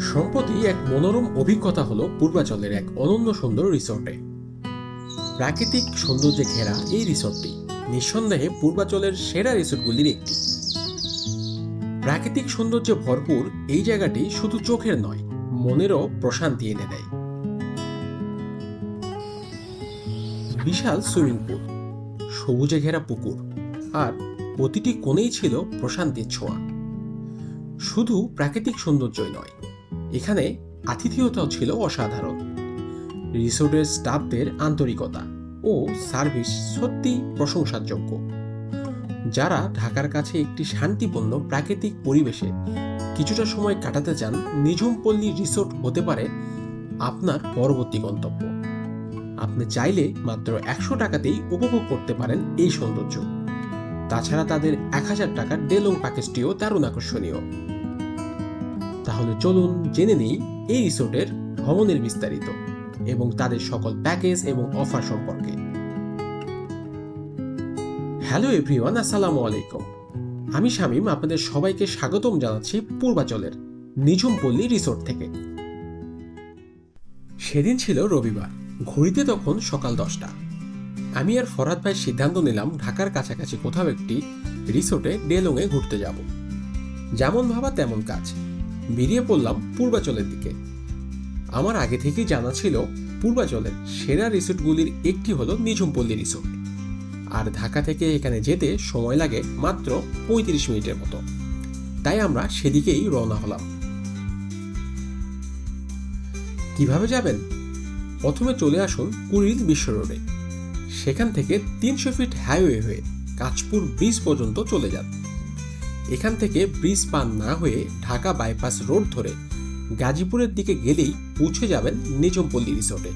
সম্প্রতি এক মনোরম অভিজ্ঞতা হলো পূর্বাচলের এক অনন্য সুন্দর রিসোর্টে। প্রাকৃতিক সৌন্দর্যে ঘেরা এই রিসোর্টটি নিঃসন্দেহে পূর্বাচলের সেরা রিসোর্টগুলির একটি। প্রাকৃতিক সৌন্দর্যে ভরপুর এই জায়গাটি শুধু চোখের নয়, মনেরও প্রশান্তি এনে দেয়। বিশাল সুইমিং পুল, সবুজে ঘেরা পুকুর আর প্রতিটি কোণেই ছিল প্রশান্তির ছোঁয়া। শুধু প্রাকৃতিক সৌন্দর্যই নয় এখানে আতিথেয়তাও ছিল অসাধারণ। রিসোর্টের স্টাফদের আন্তরিকতা ও সার্ভিস সত্যি প্রশংসার যোগ্য যারা ঢাকার কাছে একটি শান্তিপূর্ণ প্রাকৃতিক পরিবেশে কিছুটা সময় কাটাতে চান, নিঝুমপল্লী রিসোর্ট হতে পারে আপনার পরবর্তী গন্তব্য। আপনি চাইলে মাত্র একশো টাকাতেই উপভোগ করতে পারেন এই সৌন্দর্য। তাছাড়া তাদের এক হাজার টাকার ডেলং প্যাকেজটিও দারুণ আকর্ষণীয়। তাহলে চলুন জেনে নিই এই রিসোর্টের ভ্রমণের বিস্তারিত এবং তাদের সকল প্যাকেজ এবং অফার সম্পর্কে। হ্যালো এভরিওয়ান, আসসালামু আলাইকুম। আমি শামীম, আপনাদের সবাইকে স্বাগতম জানাচ্ছি পূর্বাচলের নিঝুমপল্লী রিসোর্ট থেকে। সেদিন ছিল রবিবার, ঘড়িতে তখন সকাল দশটা। আমি আর ফরাদ ভাই সিদ্ধান্ত নিলাম ঢাকার কাছাকাছি কোথাও একটি রিসোর্টে ডেলংয়ে ঘুরতে যাব। যেমন ভাবা তেমন কাজ। বেরিয়ে পড়লাম পূর্বাচলের দিকে। আমার আগে থেকেই জানা ছিল পূর্বাচলের সেরা রিসোর্টগুলির একটি হলো নিঝুমপল্লী রিসোর্ট। আর ঢাকা থেকে এখানে যেতে সময় লাগে মাত্র পঁয়ত্রিশ মিনিটের মতো। তাই আমরা সেদিকেই রওনা হলাম। কীভাবে যাবেন? প্রথমে চলে আসুন কুড়িল বিশ্ব রোডে। সেখান থেকে তিনশো ফিট হাইওয়ে হয়ে কাঁচপুর ব্রিজ পর্যন্ত চলে যান। এখান থেকে ব্রিজ পার না হয়ে ঢাকা বাইপাস রোড ধরে গাজীপুরের দিকে গেলেই পৌঁছে যাবেন নিজমপল্লী রিসোর্টে।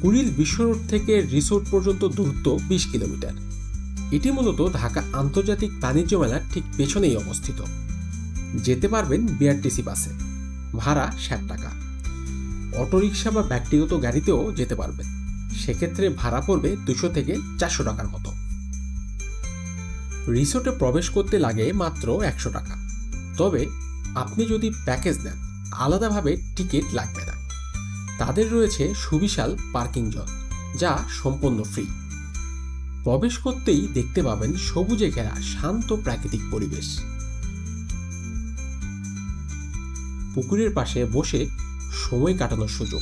কুড়িল বিশ্ব রোড থেকে রিসোর্ট পর্যন্ত দূরত্ব বিশ কিলোমিটার। এটি মূলত ঢাকা আন্তর্জাতিক বাণিজ্য মেলার ঠিক পেছনেই অবস্থিত। যেতে পারবেন বিআরটিসি বাসে। ভাড়া ষাট টাকা। অটোরিকশা বা ব্যক্তিগত গাড়িতেও যেতে পারবেন। সেক্ষেত্রে ভাড়া পড়বে দুশো থেকে চারশো টাকার মতো। রিসোর্টে প্রবেশ করতে লাগে মাত্র একশো টাকা। তবে আপনি যদি প্যাকেজ নেন, আলাদাভাবে টিকিট লাগবে না। তাদের রয়েছে সুবিশাল পার্কিং জল যা সম্পূর্ণ ফ্রি। প্রবেশ করতেই দেখতে পাবেন সবুজে ঘেরা শান্ত প্রাকৃতিক পরিবেশ। পুকুরের পাশে বসে সময় কাটানোর সুযোগ।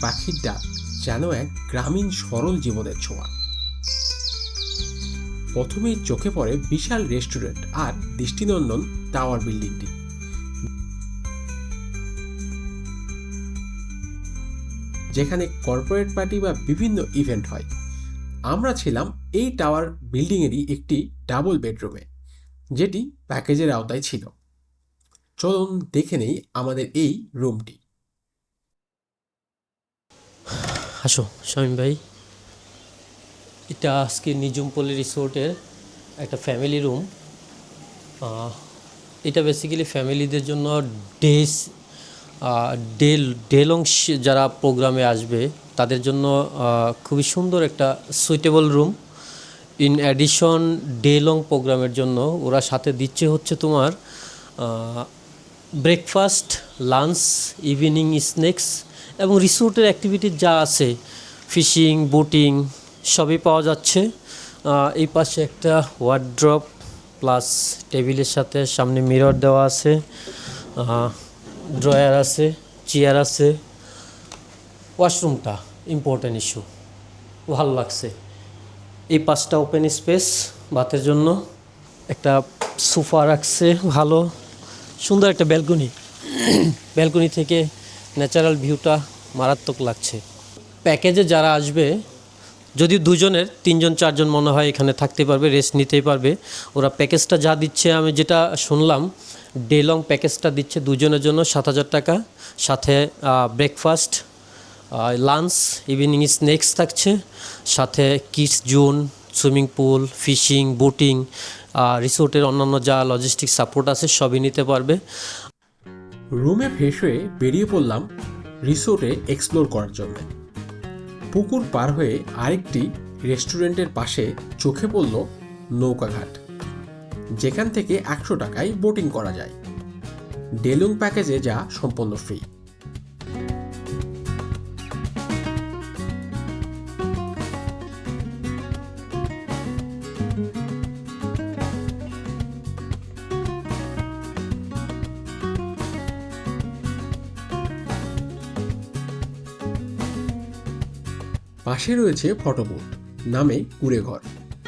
পাখির ডাক যেন এক গ্রামীণ সরল জীবনের ছোঁয়া। প্রথমেই চোখে পড়ে বিশাল রেস্টুরেন্ট আর দৃষ্টিনন্দন টাওয়ার বিল্ডিংটি। যেখানে কর্পোরেট পার্টি বা বিভিন্ন ইভেন্ট হয়। আমরা ছিলাম এই টাওয়ার বিল্ডিংয়েরই একটি ডাবল বেডরুমে, যেটি প্যাকেজের আওতায় ছিল। চলুন দেখে নেই আমাদের এই রুমটি। আসো, শামীম ভাই। এটা আজকে নিজুমপল্লী রিসোর্টের একটা ফ্যামিলি রুম। এটা বেসিক্যালি ফ্যামিলিদের জন্য ডেস ডে ডেলং যারা প্রোগ্রামে আসবে, তাদের জন্য খুবই সুন্দর একটা suitable room in addition day long প্রোগ্রামের জন্য ওরা সাথে দিচ্ছে হচ্ছে তোমার ব্রেকফাস্ট লাঞ্চ ইভিনিং স্ন্যাক্স এবং রিসোর্টের অ্যাক্টিভিটি যা আছে ফিশিং বোটিং সবই পাওয়া যাচ্ছে। এই পাশে একটা ওয়ার্ড্রপ প্লাস টেবিলের সাথে সামনে মিরর দেওয়া আছে। ড্রয়ার আছে চেয়ার আছে। ওয়াশরুমটা ইম্পর্ট্যান্ট ইস্যু ভালো লাগছে। এই পাঁচটা ওপেন স্পেস বাতের জন্য। একটা সোফা রাখছে, ভালো। সুন্দর একটা ব্যালকনি ব্যালকনি থেকে ন্যাচারাল ভিউটা মারাত্মক লাগছে। প্যাকেজে যারা আসবে যদি দুজনের, তিনজন, চারজন মনে হয় এখানে থাকতে পারবে রেস্ট নিতেই পারবে। ওরা প্যাকেজটা যা দিচ্ছে, আমি যেটা শুনলাম ডে লং প্যাকেজটা দিচ্ছে দুজনের জন্য সাত হাজার টাকা। সাথে ব্রেকফাস্ট লাঞ্চ ইভিনিং স্ন্যাক্স থাকছে। সাথে kids zone swimming pool fishing boating রিসোর্টের অন্যান্য যা লজিস্টিক সাপোর্ট আছে, সবই নিতে পারবে। রুমে ফ্রেশ হয়ে বেরিয়ে পড়লাম রিসোর্টে এক্সপ্লোর করার জন্য। পুকুর পার হয়ে আরেকটি রেস্টুরেন্টের পাশে চোখে পড়ল নৌকাঘাট, যেখান থেকে একশো টাকায় বোটিং করা যায়। ডেলুং প্যাকেজে যা সম্পূর্ণ ফ্রি। পাশে রয়েছে ফটোবুথ নামে কুড়েঘর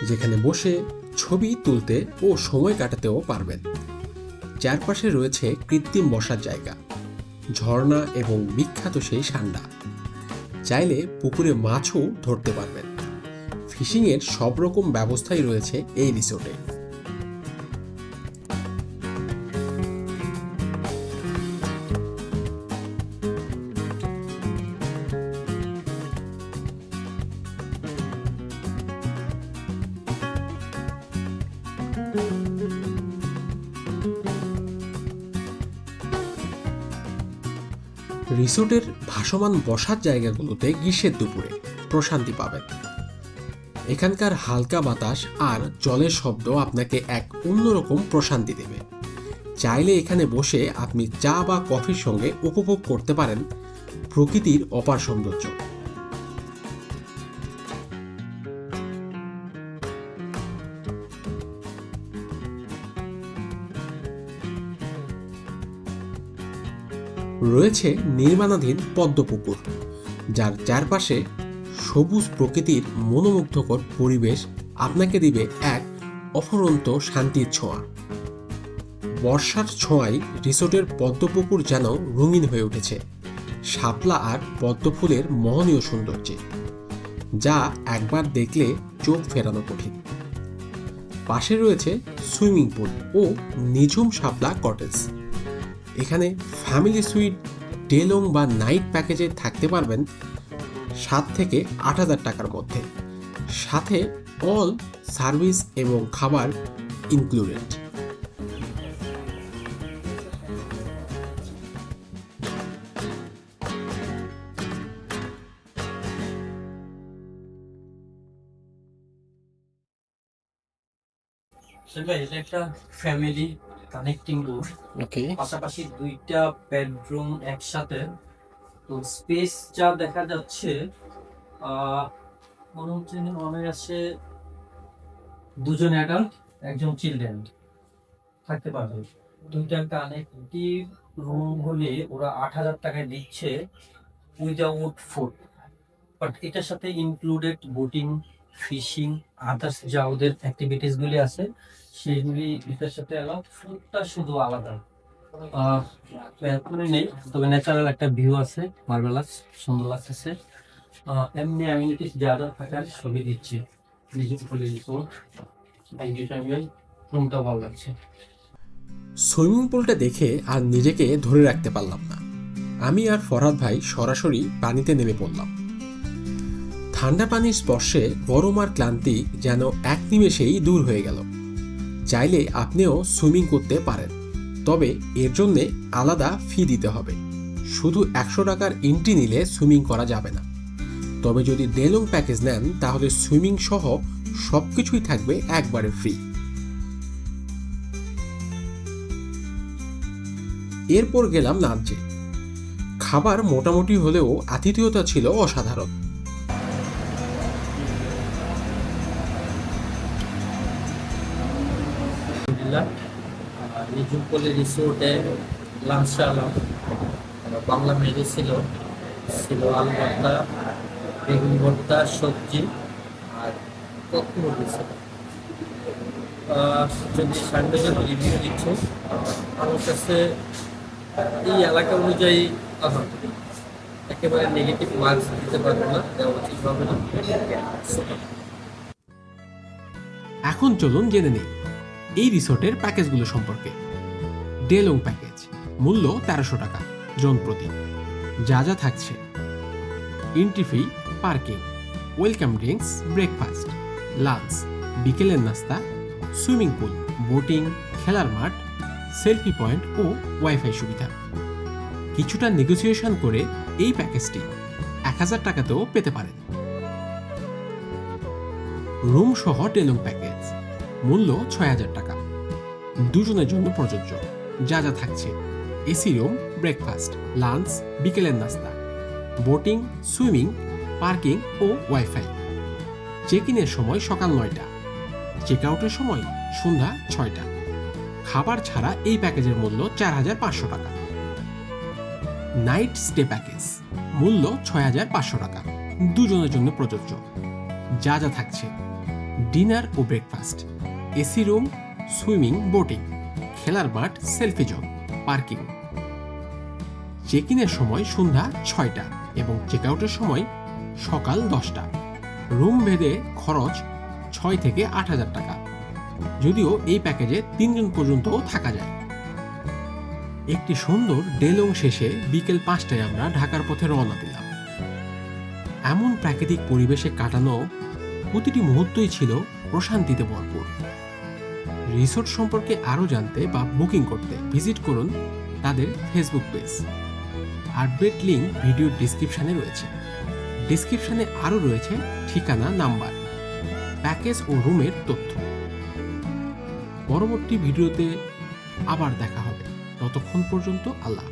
যেখানে বসে ছবি তুলতে ও সময় কাটাতেও পারবেন। চারপাশে রয়েছে কৃত্রিম বসার জায়গা, ঝর্ণা এবং বিখ্যাত সেই সান্ডা। চাইলে পুকুরে মাছও ধরতে পারবেন। ফিশিংয়ের সব রকম ব্যবস্থাই রয়েছে এই রিসোর্টে। রিসোর্টের ভাসমান বসার জায়গাগুলোতে গ্রীষ্মের দুপুরে প্রশান্তি পাবেন। এখানকার হালকা বাতাস আর জলের শব্দ আপনাকে এক অন্যরকম প্রশান্তি দেবে। চাইলে এখানে বসে আপনি চা বা কফির সঙ্গে উপভোগ করতে পারেন প্রকৃতির অপার সৌন্দর্য। রয়েছে নির্মাণাধীন পদ্মপুকুর, যার চারপাশে সবুজ প্রকৃতির মনোমুগ্ধকর পরিবেশ আপনাকে দিবে এক অফরন্ত শান্তির ছোঁয়া। বর্ষার ছোঁয়ায় রিসোর্টের পদ্মপুকুর যেন রঙিন হয়ে উঠেছে। শাপলা আর পদ্মফুলের মোহনীয় সৌন্দর্যে, যা একবার দেখলে চোখ ফেরানো কঠিন। পাশে রয়েছে সুইমিং পুল ও নিঝুম শাপলা কটেজ। এখানে ফ্যামিলি সুইট ডেলং বা নাইট প্যাকেজে থাকতে পারবেন সাত থেকে আট হাজার টাকার মধ্যে। সাথে অল সার্ভিস এবং খাবার ইনক্লুডেড এটা একটা ফ্যামিলি কানেক্টিং রুম ওকে পাশাপাশি দুইটা বেডরুম একসাথে। তো স্পেস যা দেখা যাচ্ছে মনে হচ্ছে মনে আছে দুজন অ্যাডাল্ট একজন চিলড্রেন থাকতে পারবে। দুইটা কানেক্টিভ রুম হলে ওরা আট হাজার টাকায় দিচ্ছে উইদাউট ফুড বাট এটার সাথে ইনক্লুডেড বোটিং ফিশিং আদার্স যা ওদের অ্যাক্টিভিটিস গুলি আছে। সেইগুলি এটার সাথে অ্যালাউ ফুডটা শুধু আলাদা। নেই, তবে ন্যাচারাল একটা ভিউ আছে মার্বেলাস সুন্দর লাগতেছে। এমনি অ্যামিনিটিস যা যা থাকার দিচ্ছি। নিজে খুলে থ্যাংক ইউ রুমটা ভালো লাগছে। সুইমিং পুলটা দেখে আর নিজেকে ধরে রাখতে পারলাম না। আমি আর ফরহাদ ভাই সরাসরি পানিতে নেমে পড়লাম। ঠান্ডা পানির স্পর্শে গরম আর ক্লান্তি যেন এক নিমেষেই দূর হয়ে গেল। চাইলে আপনিও সুইমিং করতে পারেন। তবে এর জন্যে আলাদা ফি দিতে হবে। শুধু একশো টাকার এন্ট্রি নিলে সুইমিং করা যাবে না। তবে যদি ডেলং প্যাকেজ নেন, তাহলে সুইমিং সহ সব কিছুই থাকবে একবারে ফ্রি এরপর গেলাম লাঞ্চে খাবার মোটামুটি হলেও আতিথেয়তা ছিল অসাধারণ। আলহামদুলিল্লাহ। নিজুপল্লি রিসোর্টে লাঞ্চ সারলাম বাংলা মেনু ছিল। ছিল আলু ভর্তা, বেগুন ভর্তা, সবজি আর কখনো ছিল। যদি সানডে জন্য রিভিউ দিচ্ছে, আমার কাছে এই এলাকা অনুযায়ী আলহামদুলিল্লাহ। একেবারে নেগেটিভ মার্কস দিতে পারব না, দেওয়া উচিত হবে না। এখন চলুন জেনে নিই। এই রিসোর্টের প্যাকেজগুলো সম্পর্কে। ডেলং প্যাকেজ, মূল্য তেরোশো টাকা, জন প্রতি। যা যা থাকছে। Entry fee parking welcome drinks breakfast lunch বিকেলের নাস্তা সুইমিং পুল বোটিং খেলার মাঠ সেলফি পয়েন্ট ও ওয়াইফাই সুবিধা। কিছুটা নেগোসিয়েশন করে এই প্যাকেজটি এক হাজার টাকাতেও পেতে পারেন। রুম সহ ডেলং প্যাকেজ। মূল্য ছয় হাজার টাকা। দুজনের জন্য প্রযোজ্য। যা যা থাকছে। এসি রুম, ব্রেকফাস্ট, লাঞ্চ, বিকেলের নাস্তা, বোটিং, সুইমিং, পার্কিং ও ওয়াইফাই। চেক ইনের সময় সকাল নয়টা। চেক আউটের সময় সন্ধ্যা ছয়টা। খাবার ছাড়া এই প্যাকেজের মূল্য চার হাজার পাঁচশো টাকা। Night stay package. মূল্য ছয় হাজার পাঁচশো টাকা। দুজনের জন্য প্রযোজ্য। যা যা থাকছে। ডিনার ও breakfast. AC room, swimming, boating, খেলার মাঠ, সেলফি জোন পার্কিং। চেক ইনের সময় সন্ধ্যা ছয়টা এবং চেক আউটের সময় সকাল দশটা। রুম ভেদে খরচ ছয় থেকে আট হাজার টাকা। যদিও এই প্যাকেজে তিনজন পর্যন্ত থাকা যায়। একটি সুন্দর ডেলং শেষে বিকেল পাঁচটায় আমরা ঢাকার পথে রওনা দিলাম। এমন প্রাকৃতিক পরিবেশে কাটানো প্রতিটি মুহূর্তই ছিল প্রশান্তিতে ভরপুর। রিসোর্ট সম্পর্কে আরও জানতে বা বুকিং করতে ভিজিট করুন তাদের Facebook page. Update link video ডিসক্রিপশনে রয়েছে। ডিসক্রিপশনে আরও রয়েছে ঠিকানা, নাম্বার, প্যাকেজ ও রুমের তথ্য। পরবর্তী ভিডিওতে আবার দেখা হবে। ততক্ষণ পর্যন্ত আল্লাহ।